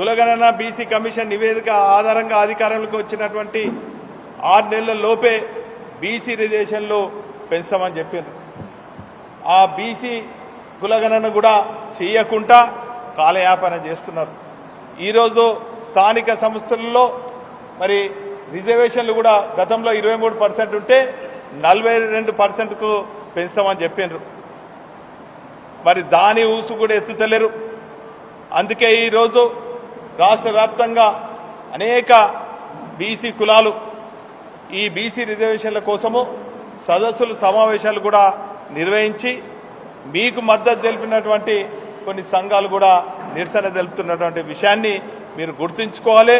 కులగణన BC commission నివేదిక ఆధారంగా అధికారంలోకి వచ్చినటువంటి ఆరు నెలల లోపే బీసీ రిజర్వేషన్లు పెంచుతామని చెప్పారు ఆ బీసీ కులగణన కూడా చేయకుండా కాలయాపన చేస్తున్నారు. ఈరోజు స్థానిక సంస్థల్లో మరి రిజర్వేషన్లు కూడా గతంలో ఇరవై మూడు పర్సెంట్ ఉంటే నలభై రెండు పర్సెంట్కు పెంచుతామని చెప్పిండ్రు. మరి దాని ఊసు కూడా ఎత్తుతలేరు. అందుకే ఈరోజు రాష్ట్ర వ్యాప్తంగా అనేక బీసీ కులాలు ఈ బీసీ రిజర్వేషన్ల కోసము సదస్సులు సమావేశాలు కూడా నిర్వహించి మీకు మద్దతు తెలిపినటువంటి కొన్ని సంఘాలు కూడా నిరసన తెలుపుతున్నటువంటి విషయాన్ని మీరు గుర్తుంచుకోవాలి.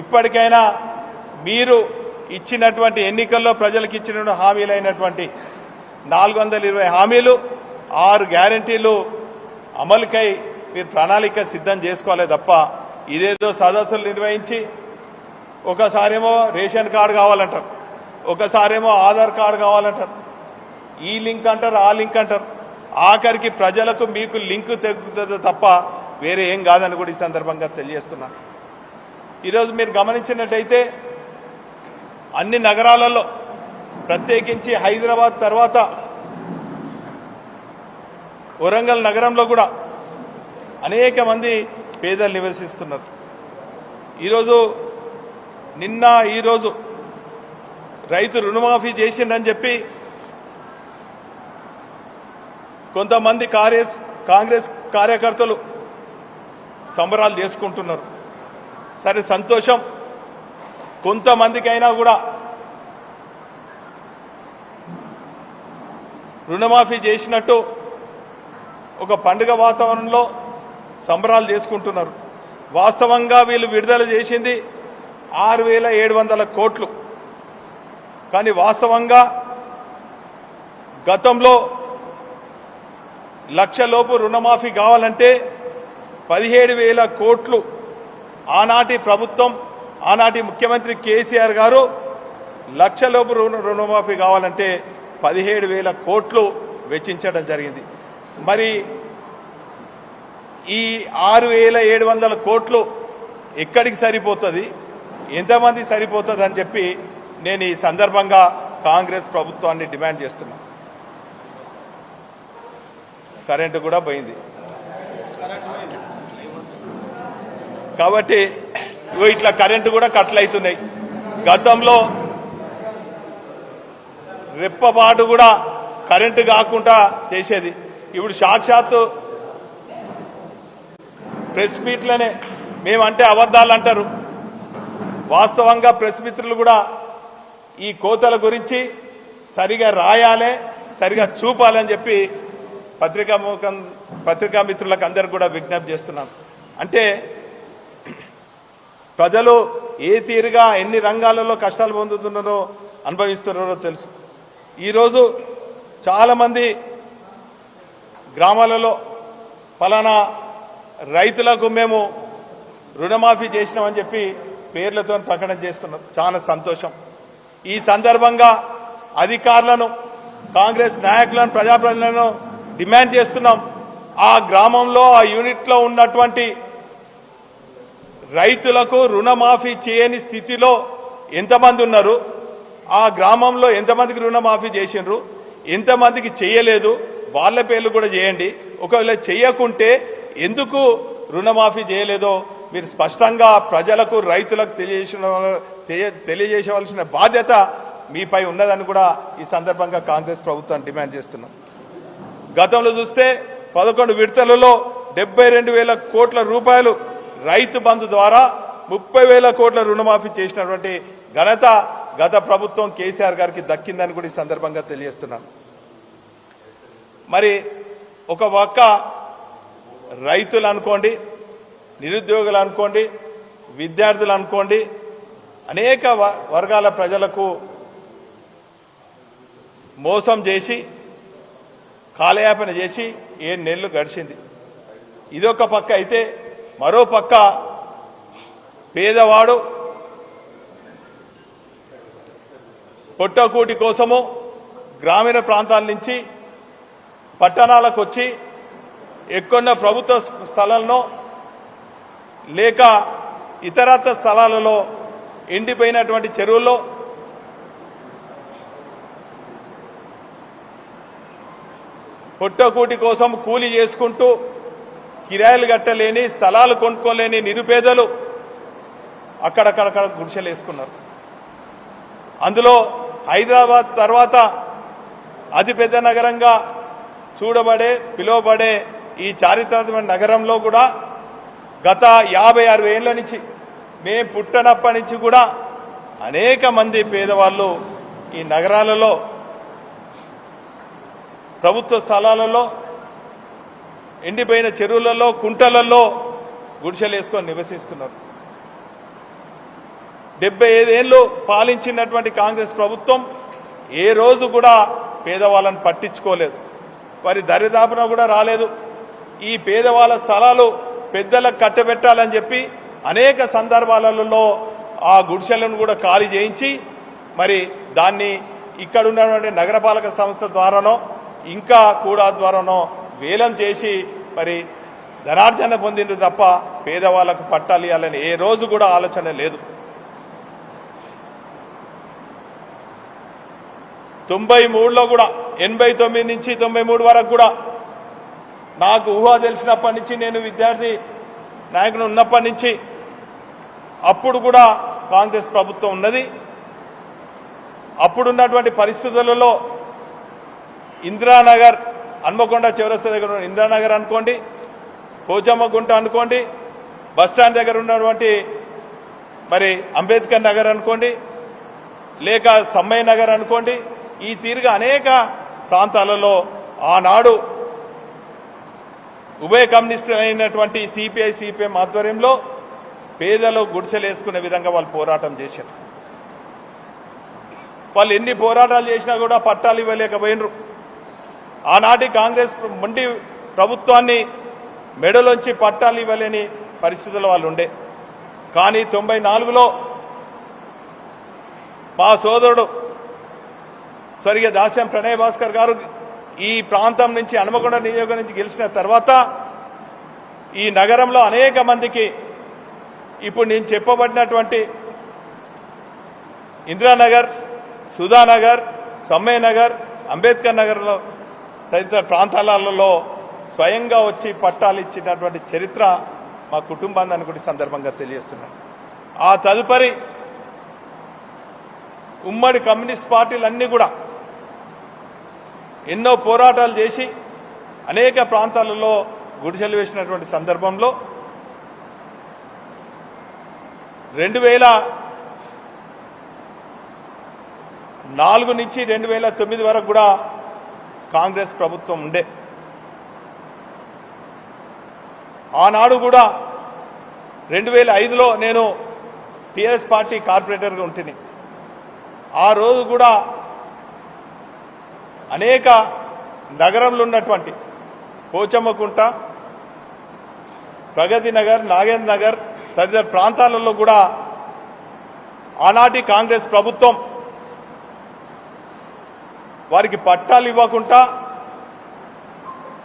ఇప్పటికైనా మీరు ఇచ్చినటువంటి ఎన్నికల్లో ప్రజలకు ఇచ్చిన హామీలైనటువంటి నాలుగు వందల ఇరవై హామీలు ఆరు గ్యారంటీలు అమలుకై మీరు ప్రణాళిక సిద్ధం చేసుకోవాలి తప్ప ఇదేదో సదస్సులు నిర్వహించి ఒకసారేమో రేషన్ కార్డు కావాలంటారు ఒకసారేమో ఆధార్ కార్డు కావాలంటారు ఈ లింక్ అంటారు ఆ లింక్ అంటారు. ఆఖరికి ప్రజలకు మీకు లింక్ తెగుతుంది తప్ప వేరే ఏం కాదని కూడా ఈ సందర్భంగా తెలియజేస్తున్నాను ఈరోజు మీరు గమనించినట్టయితే అన్ని నగరాలలో ప్రత్యేకించి హైదరాబాద్ తర్వాత వరంగల్ నగరంలో కూడా అనేక మంది పేదలు నివసిస్తున్నారు. ఈరోజు నిన్న ఈరోజు రైతు రుణమాఫీ చేసిండ్రని చెప్పి కొంతమంది కాంగ్రెస్ కాంగ్రెస్ కార్యకర్తలు సంబరాలు చేసుకుంటున్నారు. సరే సంతోషం. కొంతమందికైనా కూడా రుణమాఫీ చేసినట్టు ఒక పండుగ వాతావరణంలో సంబరాలు చేసుకుంటున్నారు. వాస్తవంగా వీళ్ళు విడుదల చేసింది ఆరు వేల ఏడు వందల కోట్లు. కానీ వాస్తవంగా గతంలో లక్షలోపు రుణమాఫీ కావాలంటే పదిహేడు వేల కోట్లు ఆనాటి ప్రభుత్వం ఆనాటి ముఖ్యమంత్రి కేసీఆర్ గారు లక్షలోపు రుణ రుణమాఫీ కావాలంటే పదిహేడు వేల కోట్లు వెచ్చించడం జరిగింది. మరి ఈ ఆరు వేల ఏడు వందల కోట్లు ఎక్కడికి సరిపోతుంది. ఎంతమంది సరిపోతుంది అని చెప్పి నేను ఈ సందర్భంగా కాంగ్రెస్ ప్రభుత్వాన్ని డిమాండ్ చేస్తున్నా. కరెంటు కూడా పోయింది. కాబట్టి ఇట్లా కరెంటు కూడా కట్లయితున్నాయి గతంలో రెప్పపాటు కూడా కరెంటు కాకుండా చేసేది. ఇప్పుడు సాక్షాత్తు ప్రెస్ మీట్లనే మేమంటే అబద్ధాలు అంటారు వాస్తవంగా ప్రెస్ మిత్రులు కూడా ఈ కోతల గురించి సరిగా రాయాలే సరిగా చూపాలని చెప్పి పత్రికా ముఖం పత్రికా మిత్రులకు అందరికి కూడా విజ్ఞప్తి చేస్తున్నాం. అంటే ప్రజలు ఏ తీరుగా ఎన్ని రంగాలలో కష్టాలు పొందుతున్నారో అనుభవిస్తున్నారో తెలుసు. ఈరోజు చాలామంది గ్రామాలలో ఫలానా రైతులకు మేము రుణమాఫీ చేసినామని చెప్పి పేర్లతో ప్రకటన చేస్తున్నాం చాలా సంతోషం. ఈ సందర్భంగా అధికారులను కాంగ్రెస్ నాయకులను ప్రజాప్రతినిధులను డిమాండ్ చేస్తున్నాం. ఆ గ్రామంలో ఆ యూనిట్లో ఉన్నటువంటి రైతులకు రుణమాఫీ చేయని స్థితిలో ఎంతమంది ఉన్నారు? ఆ గ్రామంలో ఎంతమందికి రుణమాఫీ చేసిండ్రు? ఎంతమందికి చేయలేదు? వాళ్ళ పేర్లు కూడా చేయండి. ఒకవేళ చేయకుంటే ఎందుకు రుణమాఫీ చేయలేదో మీరు స్పష్టంగా ప్రజలకు రైతులకు తెలియజేసిన తెలియ- బాధ్యత మీపై ఉన్నదని కూడా ఈ సందర్భంగా కాంగ్రెస్ ప్రభుత్వాన్ని డిమాండ్ చేస్తున్నాం గతంలో చూస్తే పదకొండు విడతలలో డెబ్బై రెండు వేల కోట్ల రూపాయలు రైతు బంధు ద్వారా ముప్పై వేల కోట్ల రుణమాఫీ చేసినటువంటి ఘనత గత ప్రభుత్వం కేసీఆర్ గారికి దక్కిందని కూడా ఈ సందర్భంగా తెలియజేస్తున్నాను. మరి ఒక పక్క రైతులు అనుకోండి నిరుద్యోగులు అనుకోండి విద్యార్థులు అనుకోండి అనేక వర్గాల ప్రజలకు మోసం చేసి కాలయాపన చేసి ఏ నెలలు గడిచింది. ఇదొక పక్క అయితే మరో పక్క పేదవాడు పొట్టకూటి కోసము గ్రామీణ ప్రాంతాల నుంచి పట్టణాలకు వచ్చి ఎక్కున్న ప్రభుత్వ స్థలంలో లేక ఇతరత్ర స్థలాలలో ఎండిపోయినటువంటి చెరువుల్లో పొట్టకూటి కోసం కూలి చేసుకుంటూ కిరాయిలు కట్టలేని స్థలాలు కొనుక్కోలేని నిరుపేదలు అక్కడక్కడక్కడ గుడిసెలు వేసుకున్నారు. అందులో హైదరాబాద్ తర్వాత అతిపెద్ద నగరంగా చూడబడే పిలువబడే ఈ చారిత్రాత్మక నగరంలో కూడా గత యాభై అరవై ఏళ్ళ నుంచి మేము పుట్టనప్పటి నుంచి కూడా అనేక మంది పేదవాళ్ళు ఈ నగరాలలో ప్రభుత్వ స్థలాలలో ఎండిపోయిన చెరువులలో కుంటలలో గుడిసెలు వేసుకొని నివసిస్తున్నారు. డెబ్బై ఐదేళ్ళు పాలించినటువంటి కాంగ్రెస్ ప్రభుత్వం ఏ రోజు కూడా పేదవాళ్ళని పట్టించుకోలేదు. వారి దరిదాపున కూడా రాలేదు. ఈ పేదవాళ్ళ స్థలాలు పెద్దలకు కట్టబెట్టాలని చెప్పి అనేక సందర్భాలలో ఆ గుడిసెలను కూడా ఖాళీ చేయించి మరి దాన్ని ఇక్కడ ఉన్నటువంటి నగరపాలక సంస్థ ద్వారానో ఇంకా కూడా ద్వారానో వేలం చేసి మరి ధనార్జన పొందిండ్రు తప్ప పేదవాళ్ళకు పట్టాలి ఇవ్వాలని ఏ రోజు కూడా ఆలోచన లేదు. తొంభై మూడులో కూడా ఎనభై తొమ్మిది నుంచి తొంభై మూడు వరకు కూడా నాకు ఊహ తెలిసినప్పటి నుంచి నేను విద్యార్థి నాయకుడు ఉన్నప్పటి నుంచి అప్పుడు కూడా కాంగ్రెస్ ప్రభుత్వం ఉన్నది. అప్పుడున్నటువంటి పరిస్థితులలో ఇందిరానగర్ హన్మకొండ చివరస్త దగ్గర ఉన్న ఇందిరానగర్ అనుకోండి కోచమ్మ గుంట అనుకోండి బస్టాండ్ దగ్గర ఉన్నటువంటి మరి అంబేద్కర్ నగర్ అనుకోండి లేక సమ్మయ్య నగర్ అనుకోండి ఈ తీరుగా అనేక ప్రాంతాలలో ఆనాడు ఉభయ కమ్యూనిస్టులైనటువంటి సిపిఐ సిపిఎం ఆధ్వర్యంలో పేదలు గుడిసెలు వేసుకునే విధంగా వాళ్ళు పోరాటం చేశారు. వాళ్ళు ఎన్ని పోరాటాలు చేసినా కూడా పట్టాలు ఇవ్వలేకపోయినరు. ఆనాటి కాంగ్రెస్ మొండి ప్రభుత్వాన్ని మెడలోంచి పట్టాలు ఇవ్వలేని పరిస్థితుల్లో వాళ్ళు ఉండే. కానీ తొంభై నాలుగులో మా సోదరుడు స్వర్గీయ దాస్యం ప్రణయ్ భాస్కర్ గారు ఈ ప్రాంతం నుంచి హనుమకొండ నియోజకవర్గం నుంచి గెలిచిన తర్వాత ఈ నగరంలో అనేక మందికి ఇప్పుడు నేను చెప్పబడినటువంటి ఇందిరానగర్ సుధానగర్ సమ్మయ్య నగర్ అంబేద్కర్ నగర్లో తదితర ప్రాంతాలలో స్వయంగా వచ్చి పట్టాలు ఇచ్చినటువంటి చరిత్ర మా కుటుంబాన్ని కూడా సందర్భంగా తెలియజేస్తున్నాను ఆ తదుపరి ఉమ్మడి కమ్యూనిస్ట్ పార్టీలన్నీ కూడా ఎన్నో పోరాటాలు చేసి అనేక ప్రాంతాలలో గుడిసెలు వేసినటువంటి సందర్భంలో రెండు వేల నాలుగు నుంచి రెండు వేల తొమ్మిది వరకు కూడా కాంగ్రెస్ ప్రభుత్వం ఉండే. ఆనాడు కూడా రెండు వేల ఐదులో నేను టీఆర్ఎస్ పార్టీ కార్పొరేటర్గా ఉంటుంది ఆ రోజు కూడా అనేక నగరంలో ఉన్నటువంటి పోచమ్మకుంట ప్రగతి నగర్ నాగేంద్ర నగర్ తదితర ప్రాంతాలలో కూడా ఆనాటి కాంగ్రెస్ ప్రభుత్వం వారికి పట్టాలు ఇవ్వకుండా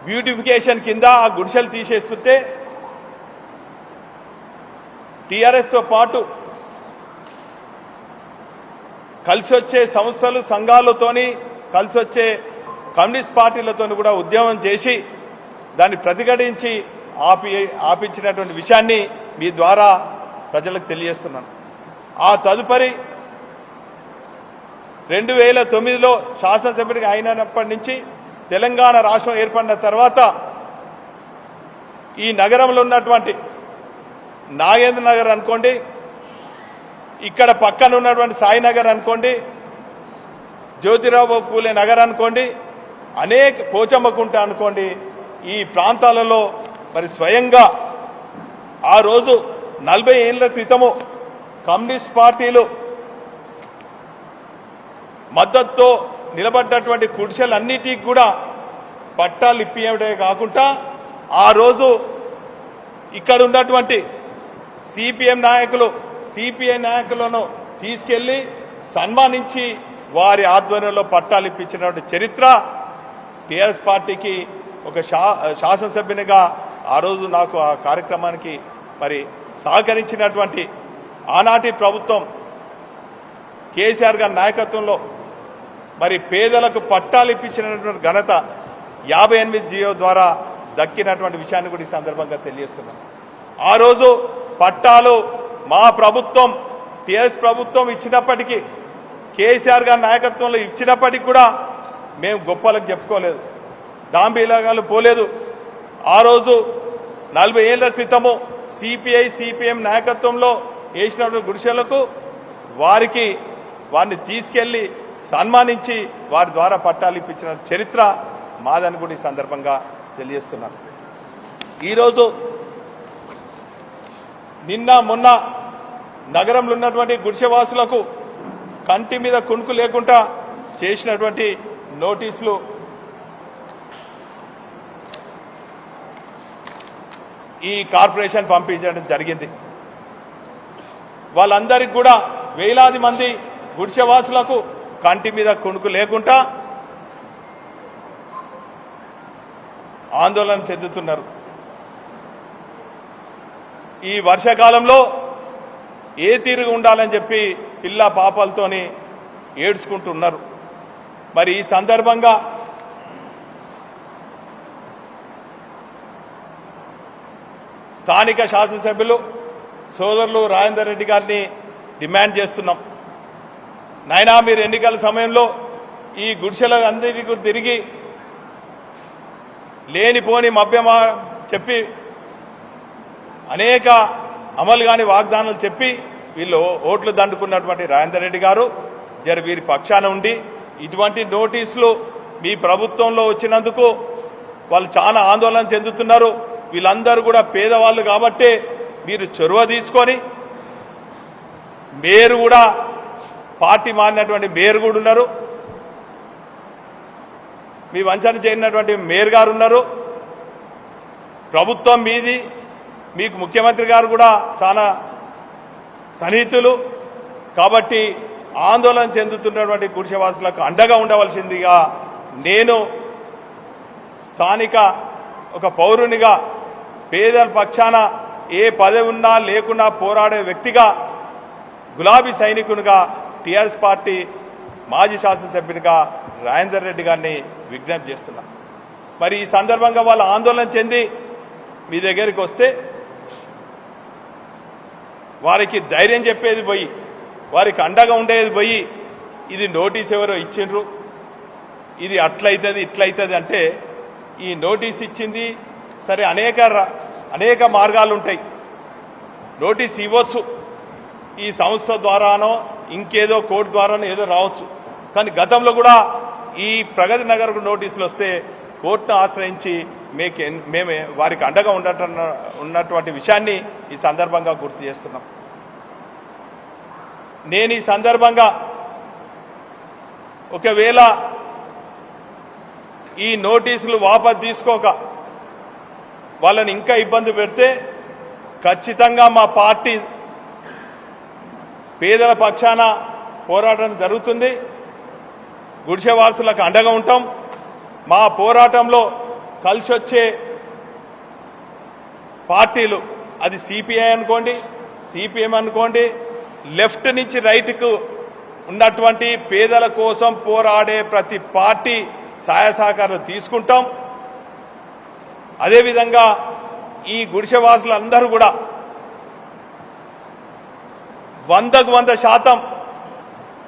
బ్యూటిఫికేషన్ కింద ఆ గుడిసెలు తీసేస్తుంటే టీఆర్ఎస్తో పాటు కలిసి వచ్చే సంస్థలు సంఘాలతోని కలిసి వచ్చే కమ్యూనిస్ట్ పార్టీలతో కూడా ఉద్యమం చేసి దాన్ని ప్రతిఘటించి ఆపి ఆపించినటువంటి విషయాన్ని మీ ద్వారా ప్రజలకు తెలియజేస్తున్నాను. ఆ తదుపరి రెండు వేల తొమ్మిదిలో శాసనసభ్యుడిగా అయినప్పటి నుంచి తెలంగాణ రాష్ట్రం ఏర్పడిన తర్వాత ఈ నగరంలో ఉన్నటువంటి నాగేంద్ర నగర్ అనుకోండి ఇక్కడ పక్కన ఉన్నటువంటి సాయినగర్ అనుకోండి జ్యోతిరావు పూలే నగర్ అనుకోండి అనేక పోచమ్మకుంట అనుకోండి ఈ ప్రాంతాలలో మరి స్వయంగా ఆ రోజు నలభై ఏళ్ళ క్రితము కమ్యూనిస్ట్ పార్టీలు మద్దతుతో నిలబడ్డటువంటి కుడిసెలన్నిటికి కూడా పట్టాలు ఇప్పియడే కాకుండా ఆ రోజు ఇక్కడ ఉన్నటువంటి సిపిఎం నాయకులు సిపిఐ నాయకులను తీసుకెళ్ళి సన్మానించి వారి ఆధ్వర్యంలో పట్టాలు ఇప్పించినటువంటి చరిత్ర టీఆర్ఎస్ పార్టీకి ఒక శా శాసనసభ్యునిగా ఆ రోజు నాకు ఆ కార్యక్రమానికి మరి సహకరించినటువంటి ఆనాటి ప్రభుత్వం కేసీఆర్ గారి నాయకత్వంలో మరి పేదలకు పట్టాలు ఇప్పించినటువంటి ఘనత యాభై ఎనిమిది జియో ద్వారా దక్కినటువంటి విషయాన్ని కూడా ఈ సందర్భంగా తెలియజేస్తున్నాను. ఆ రోజు పట్టాలు మా ప్రభుత్వం టీఆర్ఎస్ ప్రభుత్వం ఇచ్చినప్పటికీ కేసీఆర్ గారి నాయకత్వంలో ఇచ్చినప్పటికీ కూడా మేము గొప్పలకు చెప్పుకోలేదు. డాంబీలాగాలు పోలేదు. ఆ రోజు నలభై ఏళ్ళ క్రితము సిపిఐ సిపిఎం నాయకత్వంలో వేసినటువంటి గుడిసెలకు వారికి వారిని తీసుకెళ్ళి సన్మానించి వారి ద్వారా పట్టాలు ఇప్పించిన చరిత్ర మాదని కూడా ఈ సందర్భంగా తెలియజేస్తున్నాను. ఈరోజు నిన్న మొన్న నగరంలో ఉన్నటువంటి గుడిసెవాసులకు కంటి మీద కుణుకు లేకుండా చేసినటువంటి నోటీసులు. ఈ కార్పొరేషన్ పంపించడం జరిగింది. వాళ్ళందరికీ కూడా వేలాది మంది గుడిసెవాసులకు కంటి మీద కుణుకు లేకుండా ఆందోళన చెందుతున్నారు. ఈ వర్షాకాలంలో ఏ తీరుగా ఉండాలని చెప్పి పిల్ల పాపలతోని ఏడ్చుకుంటున్నారు. మరి ఈ సందర్భంగా స్థానిక శాసనసభ్యులు సోదరులు రాజేందర్ రెడ్డి గారిని డిమాండ్ చేస్తున్నాం. నాయనా మీరు ఎన్నికల సమయంలో ఈ గుడిసెల అందరికీ తిరిగి లేనిపోని మభ్యమా చెప్పి అనేక అమలు కాని వాగ్దానాలు చెప్పి వీళ్ళు ఓట్లు దండుకున్నటువంటి రాజేందర్ రెడ్డి గారు జర వీరి పక్షాన ఉండి ఇటువంటి నోటీసులు మీ ప్రభుత్వంలో వచ్చినందుకు వాళ్ళు చాలా ఆందోళన చెందుతున్నారు. వీళ్ళందరూ కూడా పేదవాళ్ళు కాబట్టే మీరు చొరవ తీసుకొని మేయర్ కూడా పార్టీ మారినటువంటి మేయర్ కూడా ఉన్నారు. మీ వంచన చేరినటువంటి మేయర్ గారు ఉన్నారు. ప్రభుత్వం మీది మీకు ముఖ్యమంత్రి గారు కూడా చాలా సన్నిహితులు కాబట్టి ఆందోళన చెందుతున్నటువంటి గుడిసెవాసులకు అండగా ఉండవలసిందిగా నేను స్థానిక ఒక పౌరునిగా పేదల పక్షాన ఏ పదవి ఉన్నా లేకున్నా పోరాడే వ్యక్తిగా గులాబీ సైనికునిగా టీఆర్ఎస్ పార్టీ మాజీ శాసనసభ్యునిగా రాజేందర్ రెడ్డి గారిని విజ్ఞప్తి చేస్తున్నా. మరి ఈ సందర్భంగా వాళ్ళు ఆందోళన చెంది మీ దగ్గరికి వస్తే వారికి ధైర్యం చెప్పేది పోయి వారికి అండగా ఉండేది పోయి ఇది నోటీస్ ఎవరో ఇచ్చిండ్రు? ఇది అట్లయితుంది ఇట్లయితుంది అంటే ఈ నోటీస్ ఇచ్చింది సరే అనేక అనేక మార్గాలు ఉంటాయి నోటీస్ ఇవ్వచ్చు. ఈ సంస్థ ద్వారానో ఇంకేదో కోర్టు ద్వారానో ఏదో రావచ్చు. కానీ గతంలో కూడా ఈ ప్రగతి నగర్ నోటీసులు వస్తే కోర్టును ఆశ్రయించి మీకు మేమే వారికి అండగా ఉండట ఉన్నటువంటి విషయాన్ని ఈ సందర్భంగా గుర్తు చేస్తున్నాం. నేను ఈ సందర్భంగా ఒకవేళ ఈ నోటీసులు వాపసు తీసుకోక వాళ్ళని ఇంకా ఇబ్బంది పెడితే ఖచ్చితంగా మా పార్టీ పేదల పక్షాన పోరాటం జరుగుతుంది. గుడిసెవాసులకు అండగా ఉంటాం. మా పోరాటంలో కలిసి వచ్చే పార్టీలు. అది సిపిఐ అనుకోండి సిపిఎం అనుకోండి లెఫ్ట్ నుంచి రైట్కు ఉన్నటువంటి పేదల కోసం పోరాడే ప్రతి పార్టీ సహాయ సహకారాలు తీసుకుంటాం. అదేవిధంగా ఈ గుడిసెవాసులందరూ కూడా వందకు వంద శాతం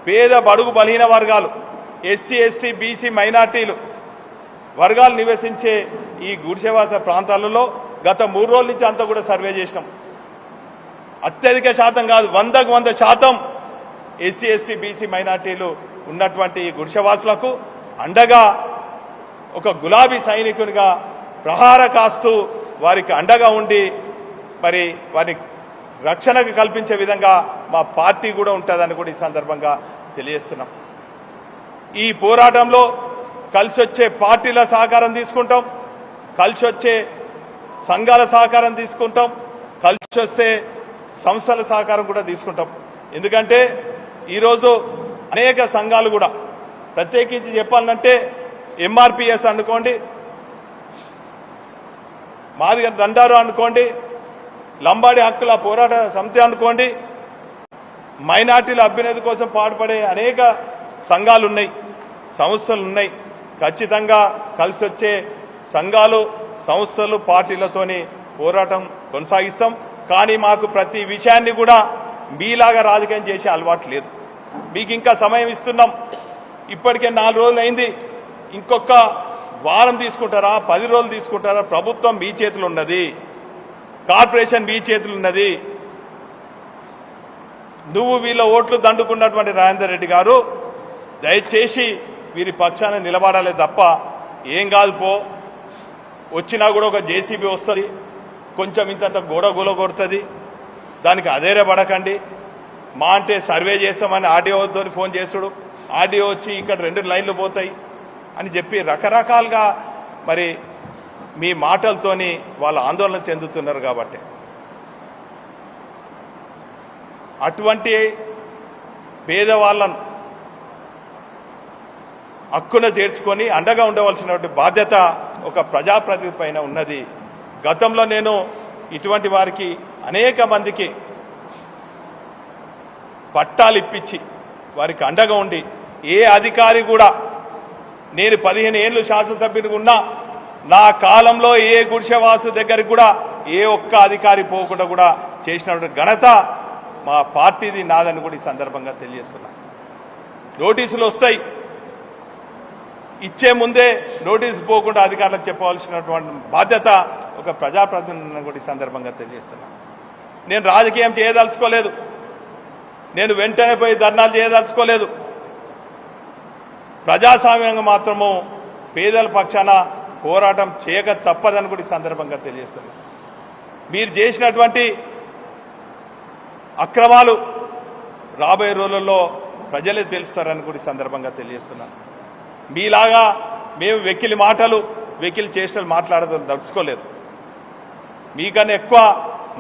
పేద బడుగు బలహీన వర్గాలు ఎస్సీ ఎస్టీ బీసీ మైనార్టీలు వర్గాలు నివసించే ఈ గుడిసెవాస ప్రాంతాలలో గత మూడు రోజుల నుంచి అంతా కూడా సర్వే చేసినాం. అత్యధిక శాతం కాదు వందకు వంద శాతం ఎస్సీ ఎస్టీ బీసీ మైనార్టీలు ఉన్నటువంటి ఈ గుడిసెవాసులకు అండగా ఒక గులాబీ సైనికునిగా ప్రహార కాస్తూ వారికి అండగా ఉండి మరి వారి రక్షణకు కల్పించే విధంగా మా పార్టీ కూడా ఉంటుందని కూడా ఈ సందర్భంగా తెలియజేస్తున్నాం. ఈ పోరాటంలో కలిసి వచ్చే పార్టీల సహకారం తీసుకుంటాం కలిసి వచ్చే సంఘాల సహకారం తీసుకుంటాం కలిసి వస్తే సంస్థల సహకారం కూడా తీసుకుంటాం. ఎందుకంటే ఈరోజు అనేక సంఘాలు కూడా ప్రత్యేకించి చెప్పాలంటే ఎంఆర్పిఎస్ అనుకోండి మాదిగ దండారు అనుకోండి లంబాడి హక్కుల పోరాట సమితి అనుకోండి మైనార్టీల అభ్యున్నతి కోసం పాటుపడే అనేక సంఘాలున్నాయి సంస్థలు ఉన్నాయి ఖచ్చితంగా కలిసి వచ్చే సంఘాలు సంస్థలు పార్టీలతోని పోరాటం కొనసాగిస్తాం. కానీ మాకు ప్రతి విషయాన్ని కూడా మీలాగా రాజకీయం చేసే అలవాటు లేదు. మీకు ఇంకా సమయం ఇస్తున్నాం. ఇప్పటికే నాలుగు రోజులు అయింది ఇంకొక వారం తీసుకుంటారా? పది రోజులు తీసుకుంటారా? ప్రభుత్వం మీ చేతులు ఉన్నది. కార్పొరేషన్ మీ చేతులు ఉన్నది. నువ్వు వీళ్ళ ఓట్లు దండుకున్నటువంటి రాజేందర్ రెడ్డి గారు దయచేసి వీరి పక్షాన నిలబడాలి తప్ప ఏం కాదు పో. వచ్చినా కూడా ఒక జేసీబీ వస్తుంది. కొంచెం ఇంతంత గోడ గోల కొడుతుంది. దానికి అదేరే పడకండి మా అంటే సర్వే చేస్తామని ఆర్డీఓతో ఫోన్ చేస్తుడు. ఆర్డీఓ వచ్చి ఇక్కడ రెండు లైన్లు పోతాయి అని చెప్పి రకరకాలుగా మరి మీ మాటలతోని వాళ్ళు ఆందోళన చెందుతున్నారు కాబట్టి. అటువంటి పేదవాళ్ళను హక్కున చేర్చుకొని అండగా ఉండవలసినటువంటి బాధ్యత ఒక ప్రజాప్రతినిధి పైన ఉన్నది. గతంలో నేను ఇటువంటి వారికి అనేక మందికి పట్టాలు ఇప్పించి వారికి అండగా ఉండి ఏ అధికారి కూడా నేను పదిహేను ఏళ్ళు శాసనసభ్యునిగా ఉన్నా నా కాలంలో ఏ గుడిసెవాసు దగ్గరికి కూడా ఏ ఒక్క అధికారి పోకుండా కూడా చేసినటువంటి ఘనత మా పార్టీది నాదని కూడా ఈ సందర్భంగా తెలియజేస్తున్నా. నోటీసులు వస్తాయి. ఇచ్చే ముందే నోటీసు పోకుండా అధికారులకు చెప్పవలసినటువంటి బాధ్యత ఒక ప్రజాప్రతినిధులను కూడా ఈ సందర్భంగా తెలియజేస్తున్నా నేను రాజకీయం చేయదలుచుకోలేదు. నేను వెంటనే పోయి ధర్నాలు చేయదలుచుకోలేదు. ప్రజాస్వామ్యంగా మాత్రము పేదల పక్షాన పోరాటం చేయక తప్పదని కూడా ఈ సందర్భంగా తెలియజేస్తుంది మీరు చేసినటువంటి అక్రమాలు రాబోయే రోజుల్లో ప్రజలే తెలుస్తారని కూడా సందర్భంగా తెలియజేస్తున్నాను. మీలాగా మేము వెకిలి మాటలు వెకిలి చేసిన మాట్లాడదని తలుచుకోలేదు. మీకన్నా ఎక్కువ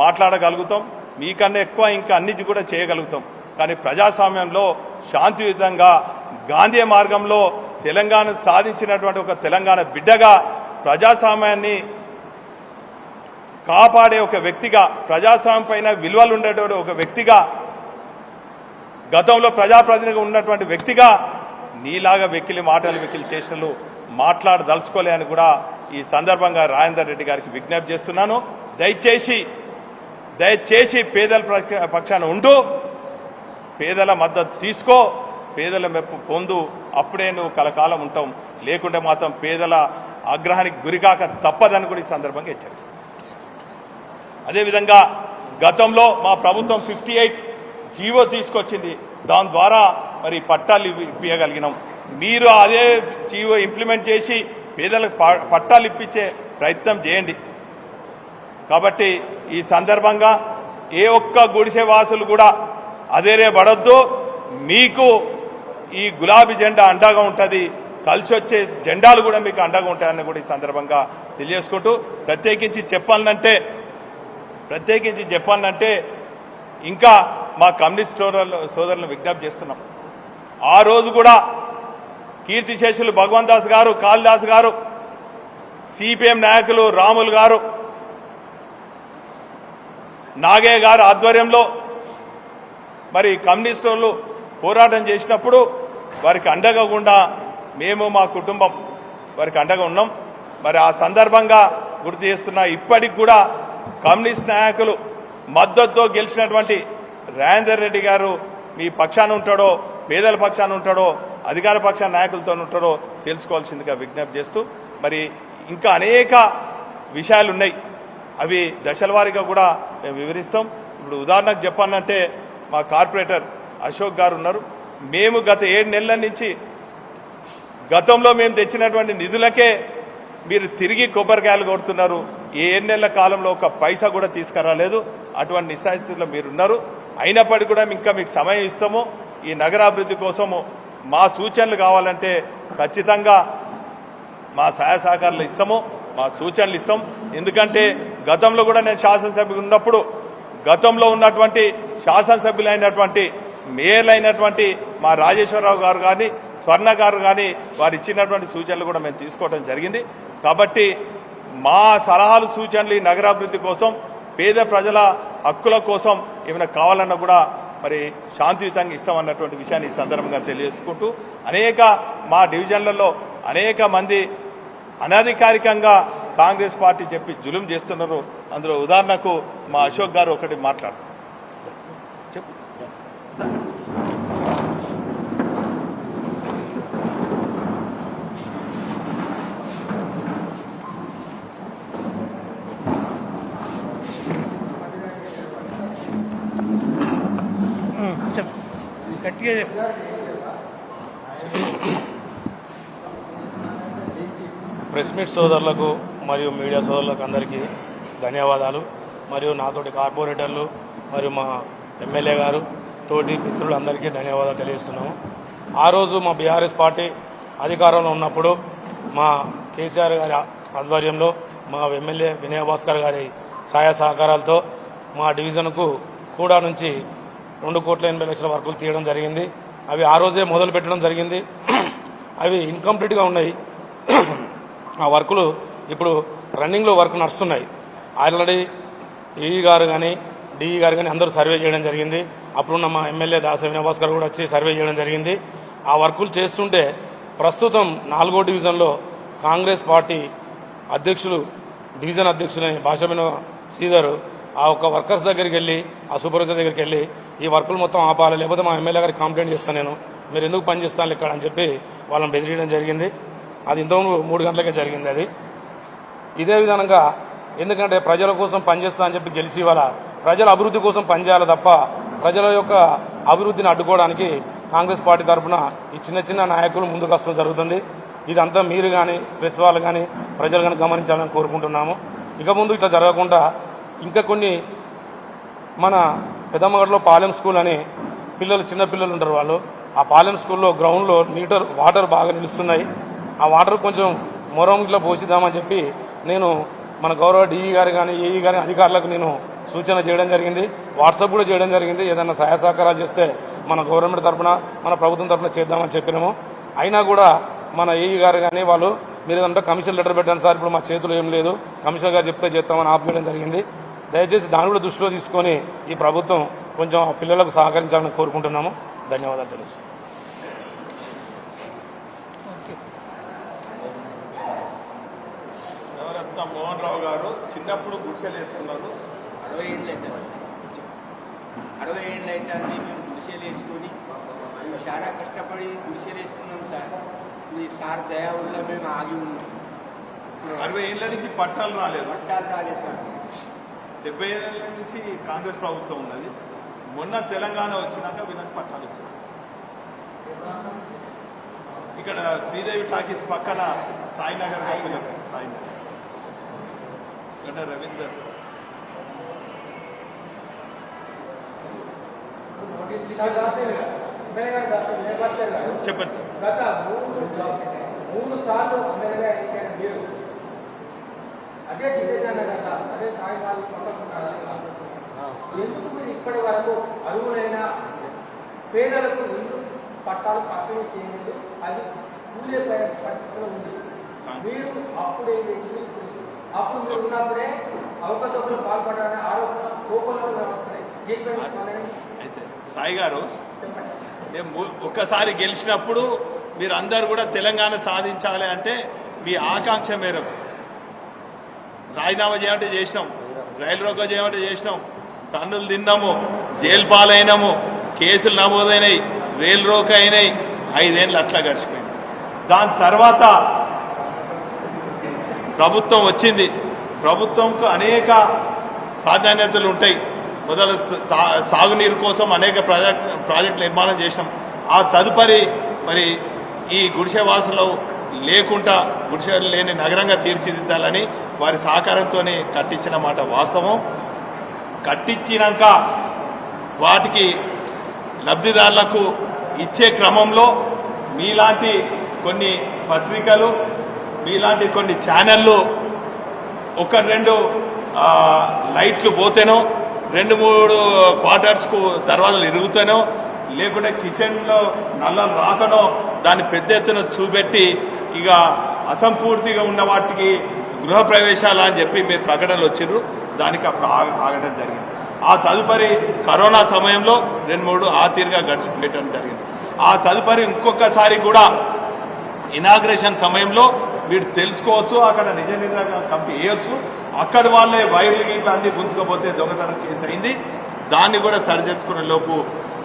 మాట్లాడగలుగుతాం మీకన్నా ఎక్కువ ఇంకా అన్నిటి కూడా చేయగలుగుతాం. కానీ ప్రజాస్వామ్యంలో శాంతియుతంగా గాంధీ మార్గంలో తెలంగాణ సాధించినటువంటి ఒక తెలంగాణ బిడ్డగా ప్రజాస్వామ్యాన్ని కాపాడే ఒక వ్యక్తిగా ప్రజాస్వామ్యం పైన విలువలు ఉండేటువంటి ఒక వ్యక్తిగా గతంలో ప్రజాప్రతినిధిగా ఉన్నటువంటి వ్యక్తిగా నీలాగా వెక్కిలి మాటలు వెక్కిలి చేసినలు మాట్లాడదలుచుకోలే అని కూడా ఈ సందర్భంగా రాజేందర్ రెడ్డి గారికి విజ్ఞప్తి చేస్తున్నాను. దయచేసి దయచేసి పేదల పక్షాన ఉండు పేదల మద్దతు తీసుకో పేదల మెప్పు పొందు అప్పుడే నువ్వు కలకాలం ఉంటాం లేకుంటే మాత్రం పేదల ఆగ్రహానికి గురికాక తప్పదని కూడా ఈ సందర్భంగా హెచ్చరిస్తాం అదేవిధంగా గతంలో మా ప్రభుత్వం ఫిఫ్టీ ఎయిట్ జీవో తీసుకొచ్చింది. దాని ద్వారా మరి పట్టాలు ఇప్పించగలిగినాం మీరు అదే జీవో ఇంప్లిమెంట్ చేసి పేదలకు ప- పట్టాలు ఇప్పించే ప్రయత్నం చేయండి. కాబట్టి ఈ సందర్భంగా ఏ ఒక్క గుడిసె వాసులు కూడా అదేరే పడొద్దు మీకు ఈ గులాబీ జెండా అండగా ఉంటుంది. కలిసి వచ్చే జెండాలు కూడా మీకు అండగా ఉంటాయని కూడా ఈ సందర్భంగా తెలియజేసుకుంటూ ప్రత్యేకించి చెప్పాలంటే ప్రత్యేకించి చెప్పాలంటే ఇంకా మా కమ్యూనిస్ట్ సోదరులు సోదరులను విజ్ఞప్తి చేస్తున్నాం. ఆ రోజు కూడా కీర్తిశేషులు భగవంత్ దాస్ గారు కాళిదాస్ గారు సిపిఎం నాయకులు రాములు గారు నాగయ్య గారు ఆధ్వర్యంలో మరి కమ్యూనిస్టులు పోరాటం చేసినప్పుడు వారికి అండగా గుండా మేము మా కుటుంబం వారికి అండగా ఉన్నాం. మరి ఆ సందర్భంగా గుర్తు చేస్తున్నా ఇప్పటికి కూడా కమ్యూనిస్ట్ నాయకులు మద్దతుతో గెలిచినటువంటి రాజేందర్ రెడ్డి గారు మీ పక్షాన ఉంటాడో పేదల పక్షాన ఉంటాడో అధికార పక్ష నాయకులతో ఉంటాడో తెలుసుకోవాల్సిందిగా విజ్ఞప్తి చేస్తూ మరి ఇంకా అనేక విషయాలు ఉన్నాయి అవి దశల కూడా మేము వివరిస్తాం. ఇప్పుడు ఉదాహరణకు చెప్పాలంటే మా కార్పొరేటర్ అశోక్ గారు ఉన్నారు. మేము గత ఏడు నెలల నుంచి గతంలో మేము తెచ్చినటువంటి నిధులకే మీరు తిరిగి కొబ్బరికాయలు కొడుతున్నారు. ఏ ఏడు నెలల కాలంలో ఒక పైసా కూడా తీసుకురాలేదు. అటువంటి నిస్సాయిస్థితిలో మీరున్నారు. అయినప్పటికీ కూడా ఇంకా మీకు సమయం ఇస్తాము. ఈ నగరాభివృద్ధి కోసము మా సూచనలు కావాలంటే ఖచ్చితంగా మా సహాయ సహకారాలు ఇస్తాము. మా సూచనలు ఇస్తాం. ఎందుకంటే గతంలో కూడా నేను శాసనసభ్యులు ఉన్నప్పుడు గతంలో ఉన్నటువంటి శాసనసభ్యులైనటువంటి మేయర్లైనటువంటి మా రాజేశ్వరరావు గారు కానీ స్వర్ణ గారు కానీ వారు ఇచ్చినటువంటి సూచనలు కూడా మేము తీసుకోవడం జరిగింది. కాబట్టి మా సలహాలు సూచనలు ఈ నగరాభివృద్ధి కోసం పేద ప్రజల హక్కుల కోసం ఏమైనా కావాలన్నా కూడా మరి శాంతియుతంగా ఇస్తామన్నటువంటి విషయాన్ని ఈ సందర్భంగా తెలియజేసుకుంటూ అనేక మా డివిజన్లలో అనేక మంది అనధికారికంగా కాంగ్రెస్ పార్టీ చెప్పి జులుం చేస్తున్నారు. అందులో ఉదాహరణకు మా అశోక్ గారు ఒకటి మాట్లాడుతున్నారు. సోదరులకు మరియు మీడియా సోదరులకు అందరికీ ధన్యవాదాలు. మరియు నాతోటి కార్పొరేటర్లు మరియు మా ఎమ్మెల్యే గారు తోటి మిత్రులందరికీ ధన్యవాదాలు తెలియజేస్తున్నాము. ఆ రోజు మా బీఆర్ఎస్ పార్టీ అధికారంలో ఉన్నప్పుడు మా కేసీఆర్ గారి ఆధ్వర్యంలో మా ఎమ్మెల్యే వినయ భాస్కర్ గారి సహాయ సహకారాలతో మా డివిజన్కు కూడా నుంచి రెండు కోట్ల ఎనభై లక్షల వర్కులు తీయడం జరిగింది. అవి ఆ రోజే మొదలు పెట్టడం జరిగింది. అవి ఇన్కంప్లీట్గా ఉన్నాయి. ఆ వర్కులు ఇప్పుడు రన్నింగ్లో వర్క్ నడుస్తున్నాయి. ఆల్రెడీ ఈఈ గారు కానీ డిఈ గారు కానీ అందరూ సర్వే చేయడం జరిగింది. అప్పుడున్న మా ఎమ్మెల్యే దాసవి నివాస్ గారు కూడా వచ్చి సర్వే చేయడం జరిగింది. ఆ వర్కులు చేస్తుంటే ప్రస్తుతం నాలుగో డివిజన్లో కాంగ్రెస్ పార్టీ అధ్యక్షులు డివిజన్ అధ్యక్షులని భాషమిన శ్రీధర్ ఆ ఒక్క వర్కర్స్ దగ్గరికి వెళ్ళి ఆ సూపర్వైజర్ దగ్గరికి వెళ్ళి ఈ వర్కులు మొత్తం ఆపాలి లేకపోతే మా ఎమ్మెల్యే గారికి కంప్లైంట్ చేస్తాను నేను. మీరు ఎందుకు పని చేస్తాను ఇక్కడ అని చెప్పి వాళ్ళని బెదిరియడం జరిగింది. అది ఇంతకుముందు మూడు గంటలకే జరిగింది అది. ఇదే విధంగా ఎందుకంటే ప్రజల కోసం పనిచేస్తా అని చెప్పి గెలిచి వాళ్ళ ప్రజల అభివృద్ధి కోసం పనిచేయాలి తప్ప ప్రజల యొక్క అభివృద్ధిని అడ్డుకోవడానికి కాంగ్రెస్ పార్టీ తరఫున ఈ చిన్న చిన్న నాయకులు ముందుకు వస్తూ జరుగుతుంది. ఇదంతా మీరు కానీ ప్రెస్ వాళ్ళు కానీ ప్రజలు కానీ గమనించాలని కోరుకుంటున్నాము. ఇక ముందు ఇట్లా జరగకుండా ఇంకా కొన్ని మన పెద్దమ్మగడ్లో పాలెం స్కూల్ అని పిల్లలు చిన్న పిల్లలు ఉంటారు వాళ్ళు. ఆ పాలెం స్కూల్లో గ్రౌండ్లో నీటర్ వాటర్ బాగా నిలుస్తున్నాయి. ఆ వాటర్ కొంచెం మొరం ఇట్లా పోసిద్దామని చెప్పి నేను మన గౌరవ డిఈ గారు కానీ ఏఈ గారి అధికారులకు నేను సూచన చేయడం జరిగింది. వాట్సాప్ కూడా చేయడం జరిగింది. ఏదైనా సహాయ సహకారాలు చేస్తే మన గవర్నమెంట్ తరఫున మన ప్రభుత్వం తరఫున చేద్దామని చెప్పినాము. అయినా కూడా మన ఏఈ గారు కానీ వాళ్ళు మీరు ఏదంటే కమిషన్ లెటర్ పెట్టండి సార్ ఇప్పుడు మా చేతిలో ఏం లేదు. కమిషనర్ గారు చెప్తే చేస్తామని ఆపేయడం జరిగింది. దయచేసి దాన్ని కూడా దృష్టిలో తీసుకొని ఈ ప్రభుత్వం కొంచెం ఆ పిల్లలకు సహకరించాలని కోరుకుంటున్నాము. ధన్యవాదాలు తెలుసు. నవరత్న మోహన్ రావు గారు చిన్నప్పుడు గుడిసెలు వేసుకున్నారు. అరవై ఏళ్ళు అయితే అరవై ఏళ్ళు అయితే అండి మేము గుడిసెలు వేసుకొని మేము చాలా కష్టపడి గుడిసెలు వేసుకున్నాం సార్. మీ సార్ దయా వల్ల మేము ఆగి ఉన్నాం. అరవై ఏళ్ళ నుంచి పట్టాలు రాలేదు. పట్టాలు రాలేదు సార్. డెబ్బై ఏళ్ళ నుంచి కాంగ్రెస్ ప్రభుత్వం ఉన్నది. మొన్న తెలంగాణ వచ్చినాక వీళ్ళకి పట్టాలు వచ్చాయి ఇక్కడ శ్రీదేవి టాకీస్ పక్కన సాయినగర్ సాయినగర్. ఇక్కడ రవీందర్. చెప్పండి గత మూడు మూడు సార్లు ఎమ్మెల్యేగా ఎన్నికైన మీరు అదే అదే సాయంకాలం ఎందుకు మీరు ఇప్పటి వరకు అరువులైన పేదలకు ఇల్లు పట్టాలు పంపిణీ చేయలేదు అది కూలే పరిస్థితిలో ఉంది మీరు అప్పుడు ఏం చేసింది. అప్పుడు ఉన్నప్పుడే అవకతవకలు పాల్పడాలని ఆరోపణ కోపంలో వస్తున్నాయి. అయితే సాయి గారు ఒక్కసారి గెలిచినప్పుడు మీరు అందరు కూడా తెలంగాణ సాధించాలి అంటే మీ ఆకాంక్ష మేరకు. రాజీనామా చేయమంటే చేసినాం. రైలు రోకో చేయమంటే చేసినాం. తన్నులు తిన్నాము జైలు పాలైనాము కేసులు నమోదైనాయి రైలు రోక అయినాయి. ఐదేళ్ళు అట్లా గడిచిపోయింది. దాని తర్వాత ప్రభుత్వం వచ్చింది. ప్రభుత్వంకు అనేక ప్రాధాన్యతలు ఉంటాయి. మొదలు తా- సాగునీరు కోసం అనేక ప్రాజెక్ట్ ప్రాజెక్టులు నిర్మాణం చేసినాం. ఆ తదుపరి మరి ఈ గుడిసె వాసులు లేకుండా గుడిసెలు లేని నగరంగా తీర్చిదిద్దాలని వారి సహకారంతోనే కట్టించిన మాట వాస్తవం. కట్టించినాక వాటికి లబ్ధిదారులకు ఇచ్చే క్రమంలో మీలాంటి కొన్ని పత్రికలు మీలాంటి కొన్ని ఛానళ్ళు ఒక రెండు లైట్లు పోతేనో రెండు మూడు క్వార్టర్స్కు దర్వాజాలు ఇరుగుతానో లేకుంటే కిచెన్లో నల్ల రాకనో దాన్ని పెద్ద ఎత్తున చూపెట్టి ఇక అసంపూర్తిగా ఉన్న వాటికి గృహ ప్రవేశాలు అని చెప్పి మీరు ప్రకటనలు వచ్చిర్రు. దానికి అప్పుడు ఆగడం జరిగింది. ఆ తదుపరి కరోనా సమయంలో రెండు మూడు ఆ తీరుగా గడిచిపోయటం జరిగింది. ఆ తదుపరి ఇంకొకసారి కూడా ఇనాగ్రేషన్ సమయంలో మీరు తెలుసుకోవచ్చు అక్కడ నిజ నిజంగా కంపెనీ వేయొచ్చు అక్కడ వాళ్ళే వైర్లు గిట్ల అన్ని దొంగతనం కేసు అయింది. దాన్ని కూడా సరిచేసుకునే లోపు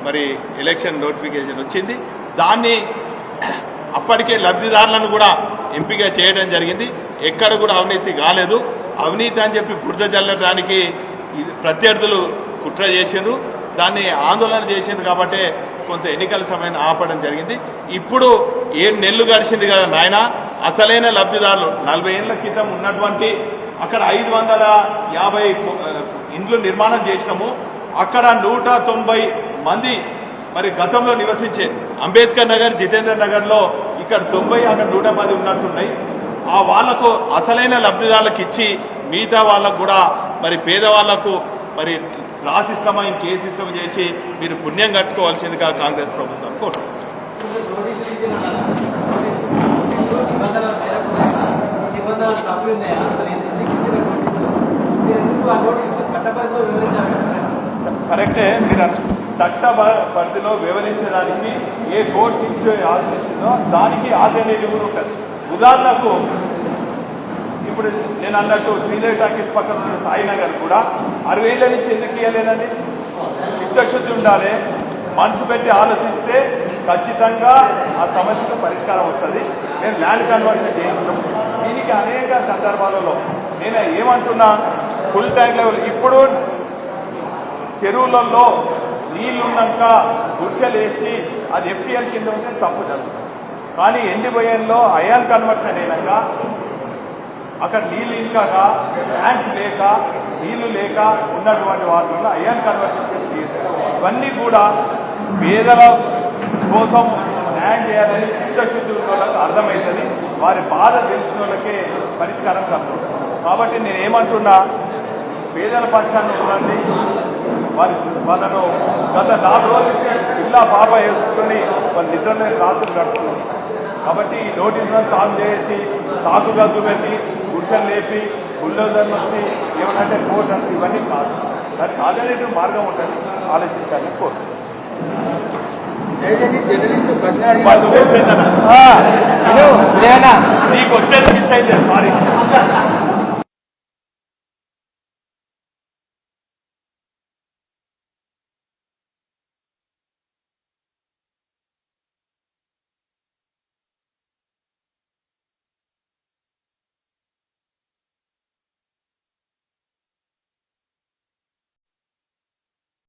మరి ఎలక్షన్ నోటిఫికేషన్ వచ్చింది. దాన్ని అప్పటికే లబ్ధిదారులను కూడా ఎంపిక చేయడం జరిగింది. ఎక్కడ కూడా అవినీతి కాలేదు. అవినీతి అని చెప్పి బురద జల్లడానికి ప్రత్యర్థులు కుట్ర చేసిండ్రు. దాన్ని ఆందోళన చేసింది కాబట్టి కొంత ఎన్నికల సమయాన్ని ఆపడం జరిగింది. ఇప్పుడు ఏడు నెలలు గడిచింది కదా నాయన. అసలైన లబ్ధిదారులు. నలభై ఏళ్ళ క్రితం ఉన్నటువంటి అక్కడ ఐదు వందల యాభై ఇండ్లు నిర్మాణం చేసినాము. అక్కడ నూట తొంభై మంది మరి గతంలో నివసించే అంబేద్కర్ నగర్ జితేంద్ర నగర్లో ఇక్కడ తొంభై అక్కడ నూట పది ఉన్నట్టున్నాయి. ఆ వాళ్ళకు అసలైన లబ్ధిదారులకు ఇచ్చి మిగతా వాళ్ళకు కూడా మరి పేదవాళ్ళకు మరి రాసిస్తామా కేసు సిస్టమ్ చేసి మీరు పుణ్యం కట్టుకోవాల్సిందిగా కాంగ్రెస్ ప్రభుత్వం కోరుతుంది నిబంధనలు తప్పి ఉన్నాయా అసలు ఎందుకు ఇచ్చిన మీరు ఎందుకు ఆ నోటీస్ చట్టపరిధిలో వివరించారు కరెక్టే మీరు చట్ట పరిధిలో వివరించడానికి ఏ కోర్టు ఇచ్చే ఆదేశించిందో దానికి ఆల్టర్నేటివ్ ఉంటుంది ఉదాహరణకు ఇప్పుడు నేను అన్నట్టు శ్రీదేవి టాకీస్ పక్కన ఉన్న సాయినగర్ కూడా అరవై ఏళ్ళ నుంచి ఎందుకు ఇవ్వలేదండి చిత్తశుద్ధి ఉండాలి. మనసు పెట్టి ఆలోచిస్తే ఖచ్చితంగా ఆ సమస్యకు పరిష్కారం వస్తుంది. నేను ల్యాండ్ కన్వర్షన్ చేయించడం. మీకు అనేక సందర్భాలలో నేను ఏమంటున్నా ఫుల్ ట్యాంక్ లెవెల్ ఇప్పుడు చెరువులలో నీళ్ళున్నాక గుడిసెలు వేసి అది ఎఫ్టీఎల్ కింద ఉంటే తప్పు జరుగుతుంది. కానీ ఎండిపోయేలో అయాన్ కన్వర్షన్ అయినాక అక్కడ నీళ్ళు ఇంకాక ట్యాంక్స్ లేక నీళ్ళు లేక ఉన్నటువంటి వాటిలో అయాన్ కన్వర్షన్ ఇవన్నీ కూడా పేదల కోసం న్యాయం చేయాలని చిత్తశుద్ధి వాళ్ళకు అర్థమవుతుంది. వారి బాధ తెలిసిన వాళ్ళకే పరిష్కారం కలుగుతుంది కాబట్టి నేను ఏమంటున్నా పేదల పక్షాన్ని ఉండండి. వారి వాళ్ళను గత నాలుగు రోజుల నుంచి ఇల్లా పాప వేసుకొని వాళ్ళ నిద్రలో రాత్రులు గడుపుతున్నారు. కాబట్టి ఈ నోటీసులను సాల్వ్ చేసి తాకు గద్దు పెట్టి గుడిసెలు లేపి బుల్డోజర్లు వచ్చి ఏమంటే కోర్టు అంటే ఇవన్నీ కాదు. దానికి ఆల్టర్నేటివ్ మార్గం ఉంటుంది. ఆలోచించాలి. కోర్టు. నీకు వచ్చేది మిస్ అయింది సారీ